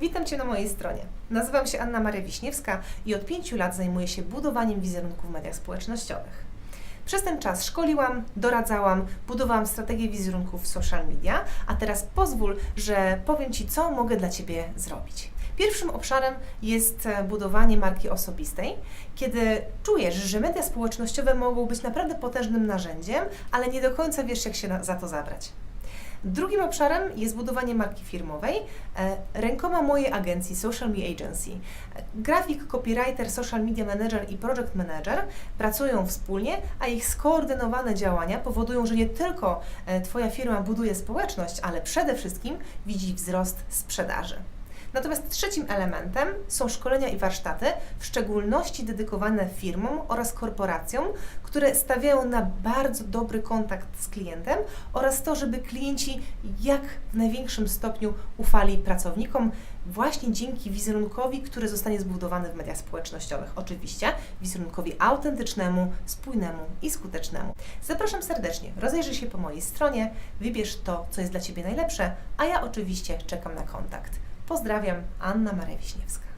Witam Cię na mojej stronie. Nazywam się Anna Maria Wiśniewska i od pięciu lat zajmuję się budowaniem wizerunku w mediach społecznościowych. Przez ten czas szkoliłam, doradzałam, budowałam strategię wizerunku w social media, a teraz pozwól, że powiem Ci, co mogę dla Ciebie zrobić. Pierwszym obszarem jest e, budowanie marki osobistej, kiedy czujesz, że media społecznościowe mogą być naprawdę potężnym narzędziem, ale nie do końca wiesz, jak się za to zabrać. Drugim obszarem jest budowanie marki firmowej e, rękoma mojej agencji Social Media Agency. Grafik, copywriter, social media manager i project manager pracują wspólnie, a ich skoordynowane działania powodują, że nie tylko e, Twoja firma buduje społeczność, ale przede wszystkim widzi wzrost sprzedaży. Natomiast trzecim elementem są szkolenia i warsztaty, w szczególności dedykowane firmom oraz korporacjom, które stawiają na bardzo dobry kontakt z klientem oraz to, żeby klienci jak w największym stopniu ufali pracownikom właśnie dzięki wizerunkowi, który zostanie zbudowany w mediach społecznościowych. Oczywiście wizerunkowi autentycznemu, spójnemu i skutecznemu. Zapraszam serdecznie, rozejrzyj się po mojej stronie, wybierz to, co jest dla Ciebie najlepsze, a ja oczywiście czekam na kontakt. Pozdrawiam, Anna Maria Wiśniewska.